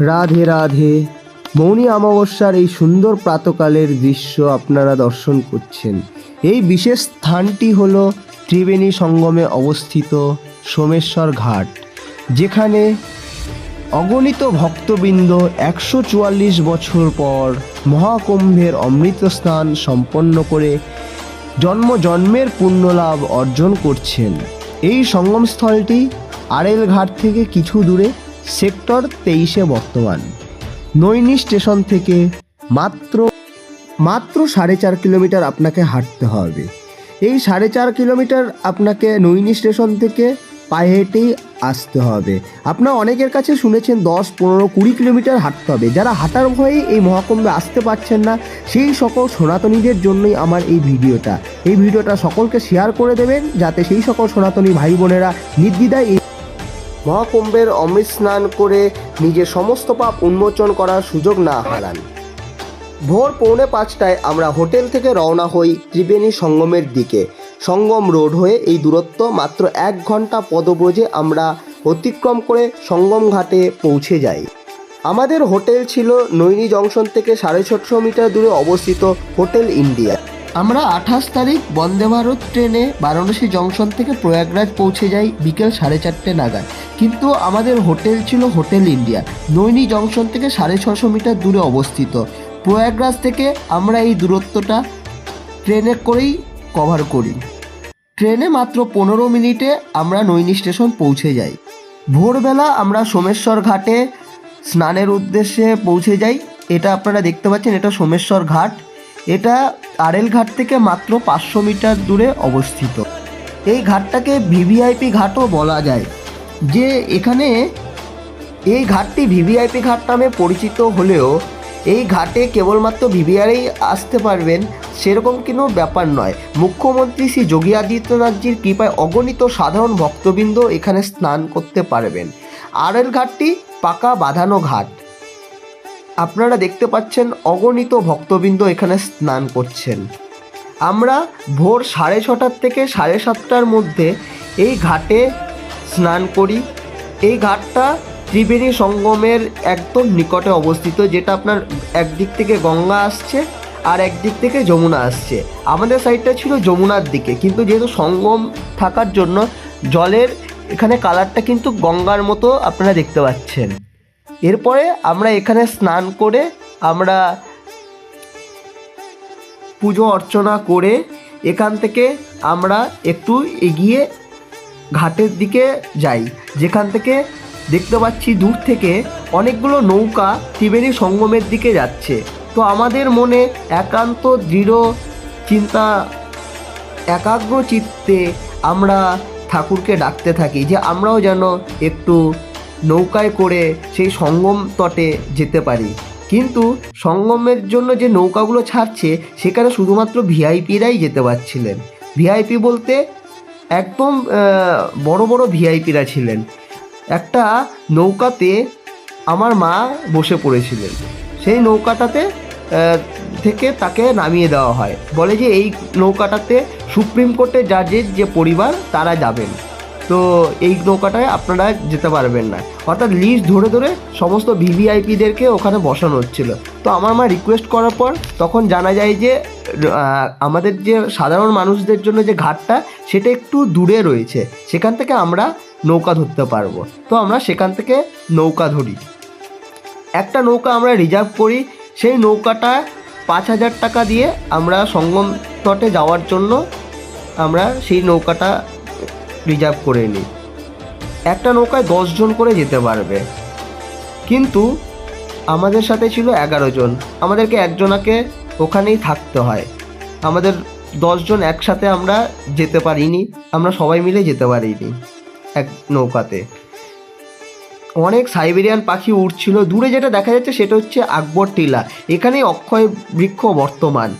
রাধে রাধে। মৌনী অমাবস্যার এই সুন্দর প্রাতকালের দৃশ্য আপনারা দর্শন করছেন। এই বিশেষ স্থানটি হল ত্রিবেণী সঙ্গমে অবস্থিত সোমেশ্বর ঘাট, যেখানে অগণিত ভক্তবৃন্দ একশো চুয়াল্লিশ বছর পর মহাকুম্ভের অমৃত স্নান সম্পন্ন করে জন্ম জন্মের পুণ্যলাভ অর্জন করছেন। এই সঙ্গমস্থলটি আড়েল ঘাট থেকে কিছু দূরে সেক্টর তেইশে বর্তমান। নৈনি স্টেশন থেকে মাত্র মাত্র সাড়ে চার কিলোমিটার আপনাকে হাঁটতে হবে। এই সাড়ে চার কিলোমিটার আপনাকে নৈনি স্টেশন থেকে পায়ে হেঁটেই আসতে হবে। আপনারা অনেকের কাছে শুনেছেন দশ, পনেরো, কুড়ি কিলোমিটার হাঁটতে হবে। যারা হাঁটার ভয়ে এই মহাকুম্ভে আসতে পারছেন না, সেই সকল সনাতনীদের জন্যই আমার এই ভিডিওটা। এই ভিডিওটা সকলকে শেয়ার করে দেবেন, যাতে সেই সকল সনাতনী ভাই বোনেরা নির্দ্বিধায় এই মহাকুম্ভের অমৃত স্নান করে নিজের সমস্ত পাপ উন্মোচন করার সুযোগ না হারান। ভোর পৌনে পাঁচটায় আমরা হোটেল থেকে রওনা হই ত্রিবেণী সঙ্গমের দিকে। সঙ্গম রোড হয়ে এই দূরত্ব মাত্র এক ঘণ্টা পদব্রজে আমরা অতিক্রম করে সঙ্গম ঘাটে পৌঁছে যাই। আমাদের হোটেল ছিল নৈনি জংশন থেকে সাড়ে ছশো মিটার দূরে অবস্থিত হোটেল ইন্ডিয়া। আমরা আঠাশ তারিখ বন্দে ভারত ট্রেনে বারাণসী জংশন থেকে প্রয়াগরাজ পৌঁছে যাই বিকেল সাড়ে চারটে নাগাদ। কিন্তু আমাদের হোটেল ছিল হোটেল ইন্ডিয়া। নৈনি জংশন থেকে সাড়ে ছশো মিটার দূরে অবস্থিত। প্রয়াগরাজ থেকে আমরা এই দূরত্বটা ট্রেনে করেই কভার করি। ট্রেনে মাত্র পনেরো মিনিটে আমরা নৈনি স্টেশন পৌঁছে যাই। ভোরবেলা আমরা সোমেশ্বর ঘাটে স্নানের উদ্দেশ্যে পৌঁছে যাই। এটা আপনারা দেখতে পাচ্ছেন, এটা সোমেশ্বর ঘাট। এটা আরেল ঘাট থেকে মাত্র পাঁচশো মিটার দূরে অবস্থিত। এই ঘাটটাকে ভিভিআইপি ঘাটও বলা যায়। যে এখানে এই ঘাটটি ভিভিআইপি ঘাট নামে পরিচিত হলেও এই ঘাটে কেবলমাত্র ভিভিআরই আসতে পারবেন সেরকম কোনো ব্যাপার নয়। মুখ্যমন্ত্রী শ্রী যোগী আদিত্যনাথজির কৃপায় অগণিত সাধারণ ভক্তবৃন্দ এখানে স্নান করতে পারবেন। আরএল ঘাটটি পাকা বাঁধানো ঘাট। আপনারা দেখতে পাচ্ছেন অগণিত ভক্তবৃন্দ এখানে স্নান করছেন। আমরা ভোর সাড়ে ছটার থেকে সাড়ে সাতটার মধ্যে এই ঘাটে স্নান করি। এই ঘাটটা ত্রিবেণী সঙ্গমের একদম নিকটে অবস্থিত, যেটা আপনার একদিক থেকে গঙ্গা আসছে আর একদিক থেকে যমুনা আসছে। আমাদের সাইডটা ছিল যমুনার দিকে, কিন্তু যেহেতু সঙ্গম থাকার জন্য জলের এখানে কালারটা কিন্তু গঙ্গার মতো আপনারা দেখতে পাচ্ছেন। এরপরে আমরা এখানে স্নান করে আমরা পুজো অর্চনা করে এখান থেকে আমরা একটু এগিয়ে ঘাটের দিকে যাই। যেখান থেকে দেখতে পাচ্ছি দূর থেকে অনেকগুলো নৌকা ত্রিবেণী সঙ্গমের দিকে যাচ্ছে। তো আমাদের মনে একান্ত দৃঢ় চিন্তা, একাগ্র চিত্তে আমরা ঠাকুরকে ডাকতে থাকি যে আমরাও যেন একটু নৌকায় করে সেই সঙ্গম তটে যেতে পারি। কিন্তু সঙ্গমের জন্য যে নৌকাগুলো ছাড়ছে, সেখানে শুধুমাত্র ভিআইপিরাই যেতে পারছিলেন। ভিআইপি বলতে একদম বড় বড় ভিআইপিরা ছিলেন। একটা নৌকাতে আমার মা বসে পড়েছিলেন। সেই নৌকাটাতে থেকে তাকে নামিয়ে দেওয়া হয়। বলে যে এই নৌকাটাতে সুপ্রিম কোর্টের জাজের যে পরিবার, তারা যাবেন। তো এই নৌকাটায় আপনারা যেতে পারবেন না। অর্থাৎ লিস্ট ধরে ধরে সমস্ত ভিভিআইপিদেরকে ওখানে বসানো হচ্ছিল। তো আমার মা রিকোয়েস্ট করার পর তখন জানা যায় যে আমাদের যে সাধারণ মানুষদের জন্য যে ঘাটটা, সেটা একটু দূরে রয়েছে। সেখান থেকে আমরা নৌকা ধরতে পারব। তো আমরা সেখান থেকে নৌকা ধরি। একটা নৌকা আমরা রিজার্ভ করি। সেই নৌকাটা পাঁচ হাজার টাকা দিয়ে আমরা সঙ্গম তটে যাওয়ার জন্য আমরা সেই নৌকাটা রিজার্ভ করে নিই একটা নৌকায় জন করে যেতে পারবে। কিন্তু আমাদের সাথে ছিল এগারো জন। আমাদেরকে একজনাকে ওখানেই থাকতে হয়। আমাদের দশজন একসাথে আমরা যেতে পারিনি। আমরা সবাই মিলে যেতে পারিনি এক নৌকাতে। অনেক সাইবেরিয়ান পাখি উড়ছিল। দূরে যেটা দেখা যাচ্ছে সেটা হচ্ছে আকবর টিলা। এখানেই অক্ষয় বৃক্ষ বর্তমান।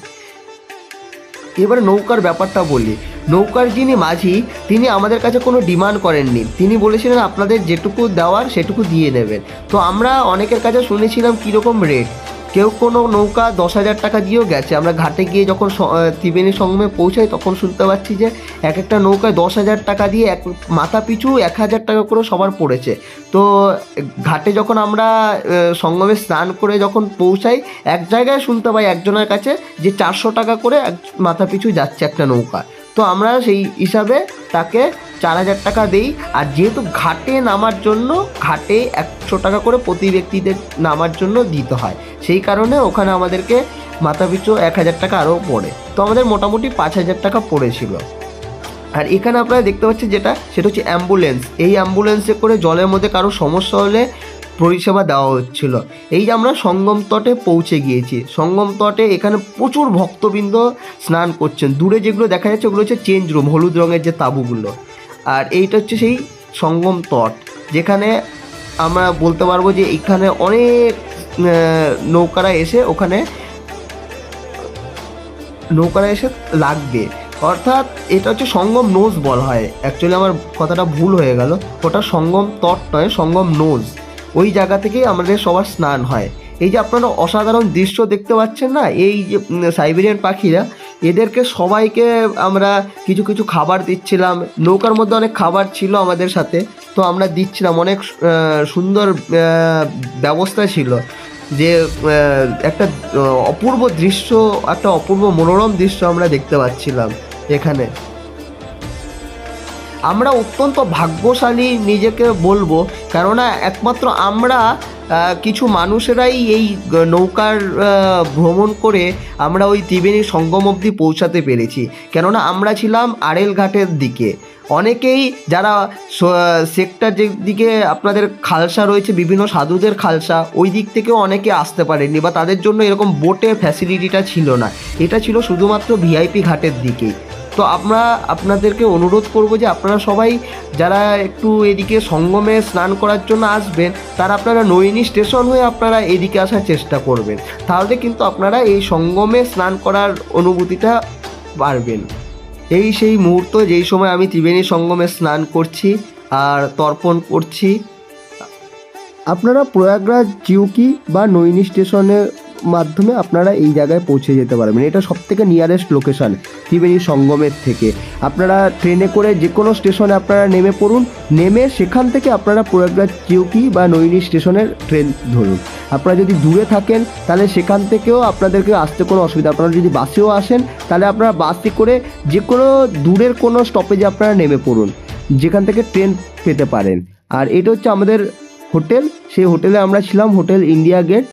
এবার নৌকার ব্যাপারটা বলি। নৌকার যিনি মাঝি, তিনি আমাদের কাছে কোনো ডিমান্ড করেননি। তিনি বলেছিলেন, আপনাদের যেটুকু দেওয়ার সেটুকু দিয়ে নেবেন তো আমরা অনেকের কাছে শুনেছিলাম কীরকম রেট কেউ কোনো নৌকা দশ হাজার টাকা দিয়েও গেছে। আমরা ঘাটে গিয়ে যখন ত্রিবেণী সঙ্গমে পৌঁছাই, তখন শুনতে পাচ্ছি যে এক একটা নৌকায় দশ হাজার টাকা দিয়ে এক মাথা পিছু এক হাজার টাকা করে সবার পড়েছে। তো ঘাটে যখন আমরা সঙ্গমে স্নান করে যখন পৌঁছাই, এক জায়গায় শুনতে পাই একজনের কাছে যে চারশো টাকা করে এক মাথা পিছু যাচ্ছে একটা নৌকা। তো আমরা সেই হিসাবে তাকে চার হাজার টাকা দেই। আর যেহেতু ঘাটে নামার জন্য, ঘাটে একশো টাকা করে প্রতি ব্যক্তিদের নামার জন্য দিতে হয়। সেই কারণে ওখানে আমাদেরকে মাথা পিছু এক হাজার টাকা আরও পড়ে। তো আমাদের মোটামুটি পাঁচ হাজার টাকা পড়েছিল। আর এখানে আপনারা দেখতে পাচ্ছেন যেটা, সেটা হচ্ছে অ্যাম্বুলেন্স। এই অ্যাম্বুলেন্সে করে জলের মধ্যে কারও সমস্যা হলে পরিষেবা দেওয়া হচ্ছিল। এই যে আমরা সঙ্গম তটে পৌঁছে গিয়েছি। সঙ্গম তটে এখানে প্রচুর ভক্তবৃন্দ স্নান করছেন। দূরে যেগুলো দেখা যাচ্ছে ওগুলো হচ্ছে চেঞ্জ রুম হলুদ রঙের যে তাঁবুগুলো। আর এইটা হচ্ছে সেই সঙ্গম তট, যেখানে আমরা বলতে পারব যে এখানে অনেক নৌকারা এসে ওখানে নৌকারা এসে লাগবে। অর্থাৎ এটা হচ্ছে সঙ্গম নোজ বলা হয়। অ্যাকচুয়ালি আমার কথাটা ভুল হয়ে গেল। ওটা সঙ্গম তট নয়, সঙ্গম নোজ ওই জায়গা থেকেই আমাদের সবার স্নান হয়। এই যে আপনারা অসাধারণ দৃশ্য দেখতে পাচ্ছেন না, এই যে সাইবেরিয়ান পাখিরা, এদেরকে সবাইকে আমরা কিছু কিছু খাবার দিচ্ছিলাম, নৌকার মধ্যে অনেক খাবার ছিল আমাদের সাথে, তো আমরা দিচ্ছিলাম, অনেক সুন্দর ব্যবস্থা ছিল যে একটা অপূর্ব দৃশ্য, একটা অপূর্ব মনোরম দৃশ্য আমরা দেখতে পাচ্ছিলাম এখানে। আমরা অত্যন্ত ভাগ্যশালী নিজেকে বলব। কেননা একমাত্র আমরা কিছু মানুষেরাই এই নৌকার ভ্রমণ করে আমরা ওই ত্রিবেণী সঙ্গম অবধি পৌঁছাতে পেরেছি। কেননা আমরা ছিলাম আড়েল ঘাটের দিকে। অনেকেই যারা সেক্টর যে দিকে আপনাদের খালসা রয়েছে, বিভিন্ন সাধুদের খালসা, ওই দিক থেকেও অনেকে আসতে পারেননি বা তাদের জন্য এরকম বোটের ফ্যাসিলিটিটা ছিল না। এটা ছিল শুধুমাত্র ভিআইপি ঘাটের দিকেই। তো আমরা আপনাদেরকে অনুরোধ করব যে আপনারা সবাই যারা একটু এদিকে সঙ্গমে স্নান করার জন্য আসবেন, তারা আপনারা নৈনী স্টেশন হয়ে আপনারা এদিকে আসার চেষ্টা করবেন। তাহলে কিন্তু আপনারা এই সঙ্গমে স্নান করার অনুভূতিটা পারবেন। এই সেই মুহূর্ত, যেই সময় আমি ত্রিবেণী সঙ্গমে স্নান করছি আর তর্পণ করছি। আপনারা প্রয়াগরাজ জিউকি বা নৈনী স্টেশনের মাধ্যমে আপনারা এই জায়গায় পৌঁছে যেতে পারবেন। এটা সব থেকে নিয়ারেস্ট লোকেশান ত্রিবেণী সঙ্গমের থেকে। আপনারা ট্রেনে করে যে কোনো স্টেশনে আপনারা নেমে পড়ুন, নেমে সেখান থেকে আপনারা প্রয়াগরাজ চিউকি বা নৈনী স্টেশনের ট্রেন ধরুন। আপনারা যদি দূরে থাকেন, তাহলে সেখান থেকেও আপনাদেরকে আসতে কোনো অসুবিধা আপনারা যদি বাসেও আসেন, তাহলে আপনারা বাসে করে যে কোনো দূরের কোনো স্টপেজে আপনারা নেমে পড়ুন, যেখান থেকে ট্রেন পেতে পারেন। আর এটা হচ্ছে আমাদের হোটেল। সেই হোটেলে আমরা ছিলাম, হোটেল ইন্ডিয়া গেট।